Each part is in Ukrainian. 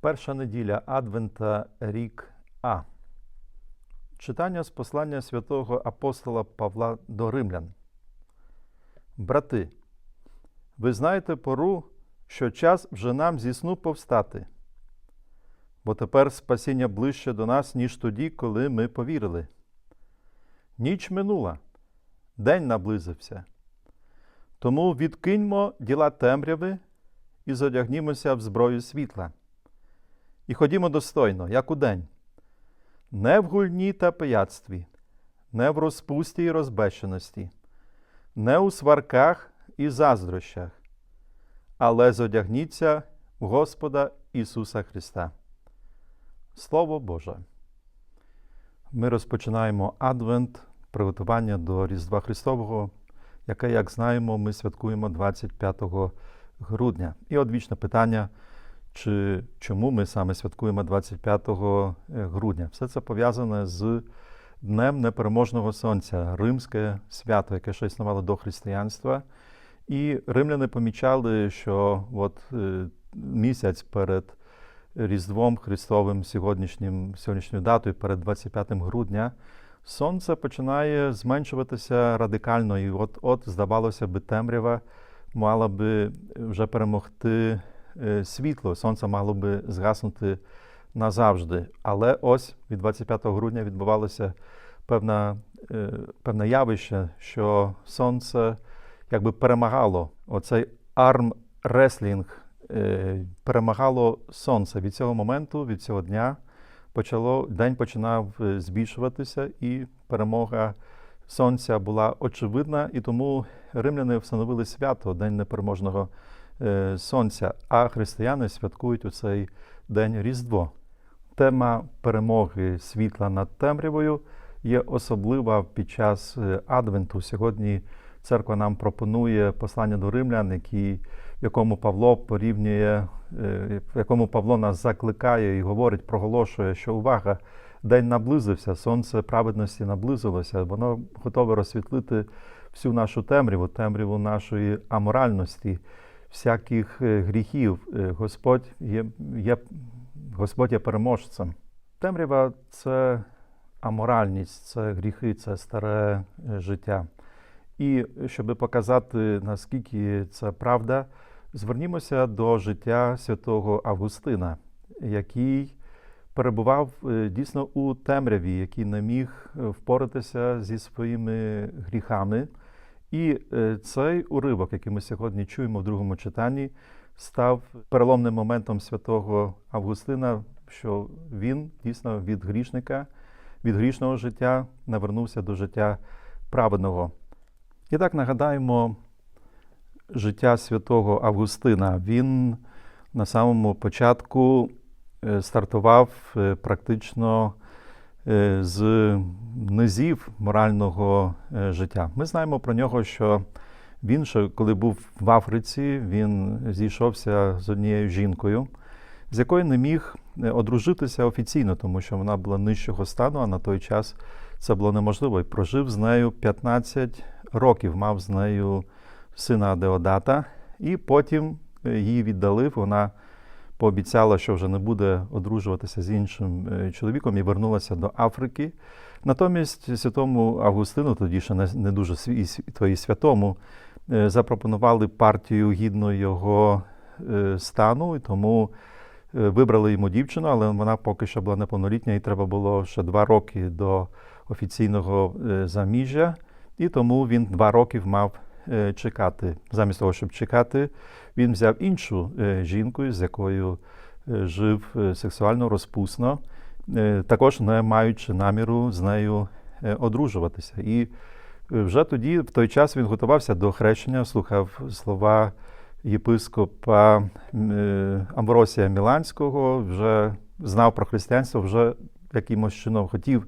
Перша неділя Адвента, рік А. Читання з послання святого апостола Павла до Римлян. Брати, ви знаєте пору, що час вже нам зі сну повстати, бо тепер спасіння ближче до нас, ніж тоді, коли ми повірили. Ніч минула, день наблизився. Тому відкиньмо діла темряви і зодягнімося в зброю світла. І ходімо достойно, як у день, не в гульні та пияцтві, не в розпусті і розбещеності, не у сварках і заздрощах, але зодягніться в Господа Ісуса Христа. Слово Боже. Ми розпочинаємо Адвент, приготування до Різдва Христового, яке, як знаємо, ми святкуємо 25 грудня. І одвічне питання чи чому ми саме святкуємо 25 грудня. Все це пов'язане з Днем Непереможного Сонця, римське свято, яке ще існувало до християнства. І римляни помічали, що от е, місяць перед Різдвом Христовим сьогоднішнім, сьогоднішньою датою, перед 25 грудня, сонце починає зменшуватися радикально. І от, от здавалося би, темрява мала би вже перемогти е, світло, сонце мало би згаснути назавжди. Але ось від 25 грудня відбувалося певна, е, певне явище, що сонце якби перемагало оцей арм-реслінг, е, перемагало сонце. Від цього моменту, від цього дня почало, день починав е, збільшуватися, і перемога сонця була очевидна, і тому римляни встановили свято День непереможного е, сонця, а християни святкують у цей день Різдво. Тема перемоги світла над темрявою є особлива під час е, Адвенту. Сьогодні церква нам пропонує послання до римлян, які, якому Павло порівнює, е, в якому Павло нас закликає і говорить, проголошує, що увага, день наблизився, сонце праведності наблизилося, воно готове розсвітлити всю нашу темряву, темряву нашої аморальності, всяких е, гріхів. Е, Господь є, є, Господь є переможцем. Темрява це аморальність, це гріхи, це старе е, життя. І щоб показати, наскільки це правда, звернімося до життя святого Августина, який перебував дійсно у темряві, який не міг впоратися зі своїми гріхами. І е, цей уривок, який ми сьогодні чуємо в другому читанні, став переломним моментом святого Августина, що він дійсно від грішника, від грішного життя навернувся до життя праведного. І так нагадаємо життя святого Августина. Він на самому початку е, стартував е, практично з низів морального життя. Ми знаємо про нього, що він, ще коли був в Африці, він зійшовся з однією жінкою, з якою не міг одружитися офіційно, тому що вона була нижчого стану, а на той час це було неможливо. І прожив з нею 15 років, мав з нею сина Деодата, і потім її віддалив. Вона пообіцяла, що вже не буде одружуватися з іншим чоловіком і вернулася до Африки. Натомість святому Августину, тоді ще не дуже твої святому, запропонували партію гідно його стану, і тому вибрали йому дівчину, але вона поки що була неповнолітня, і треба було ще два роки до офіційного заміжжя. І тому він два роки мав чекати. Замість того, щоб чекати, він взяв іншу жінку, з якою жив сексуально розпусно, також не маючи наміру з нею одружуватися. І вже тоді, в той час, він готувався до хрещення, слухав слова єпископа Амбросія Міланського, вже знав про християнство, вже якимось чином хотів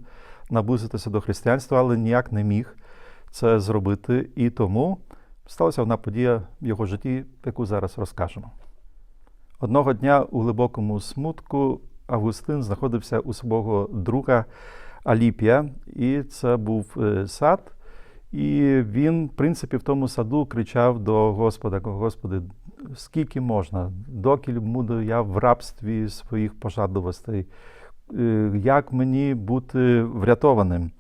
наблизитися до християнства, але ніяк не міг це зробити. І тому сталася одна подія в його житті, яку зараз розкажемо. Одного дня у глибокому смутку Августин знаходився у свого друга Аліпія, і це був сад. І він, в принципі, в тому саду кричав до Господа: Господи, скільки можна, доки буду я в рабстві своїх пожадливостей, е, як мені бути врятованим,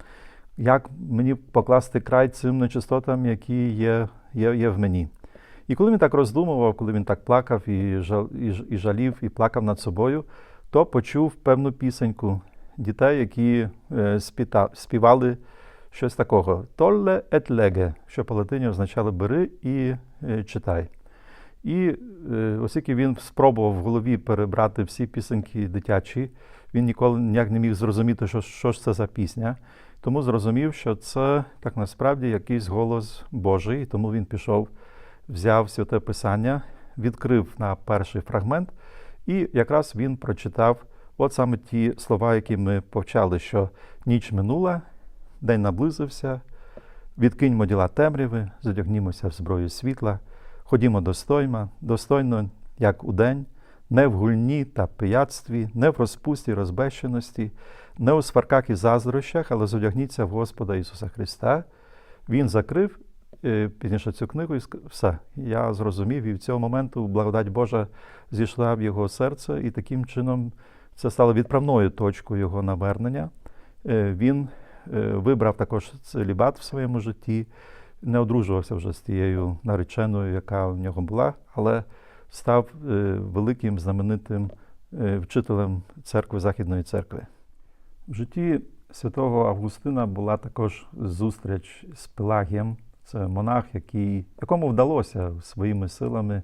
як мені покласти край цим нечистотам, які є, є, є в мені. І коли він так роздумував, коли він так плакав і, жал, і, жалів, і плакав над собою, то почув певну пісеньку дітей, які е, спіта, співали щось такого. Толле et lege, що по латині означало бери і е, читай. І е, оскільки він спробував в голові перебрати всі пісеньки дитячі, він ніколи ніяк не міг зрозуміти, що, що ж це за пісня. Тому зрозумів, що це так насправді якийсь голос Божий. Тому він пішов, взяв святе писання, відкрив на перший фрагмент, і якраз він прочитав от саме ті слова, які ми повчали, що ніч минула, день наблизився, відкиньмо діла темряви, задягнімося в зброю світла, ходімо достойно, достойно, як у день, не в гульні та пияцтві, не в розпусті розбещеності, не у сварках і заздрощах, але зодягніться в Господа Ісуса Христа. Він закрив е, пізніше цю книгу і все. Я зрозумів, і в цього моменту благодать Божа зійшла в його серце, і таким чином це стало відправною точкою його навернення. Е, Він е, вибрав також целібат в своєму житті, не одружувався вже з тією нареченою, яка в нього була, але став е, великим знаменитим е, вчителем церкви Західної церкви. В житті святого Августина була також зустріч з Пелагієм. Це монах, який, якому вдалося своїми силами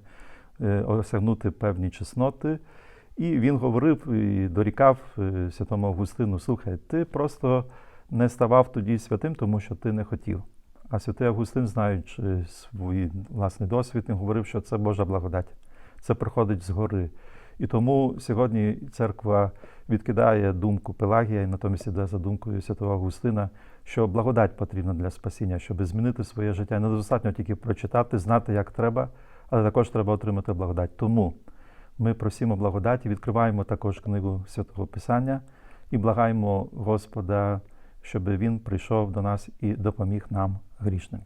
е, осягнути певні чесноти. І він говорив і дорікав святому Августину: слухай, ти просто не ставав тоді святим, тому що ти не хотів. А святий Августин, знаючи свій власний досвід, він говорив, що це Божа благодать, це приходить згори. І тому сьогодні церква відкидає думку Пелагія і натомість іде за думкою святого Августина, що благодать потрібна для спасіння, щоб змінити своє життя. Недостатньо тільки прочитати, знати, як треба, але також треба отримати благодать. Тому ми просимо благодаті, відкриваємо також книгу Святого Писання і благаємо Господа, щоб Він прийшов до нас і допоміг нам грішним.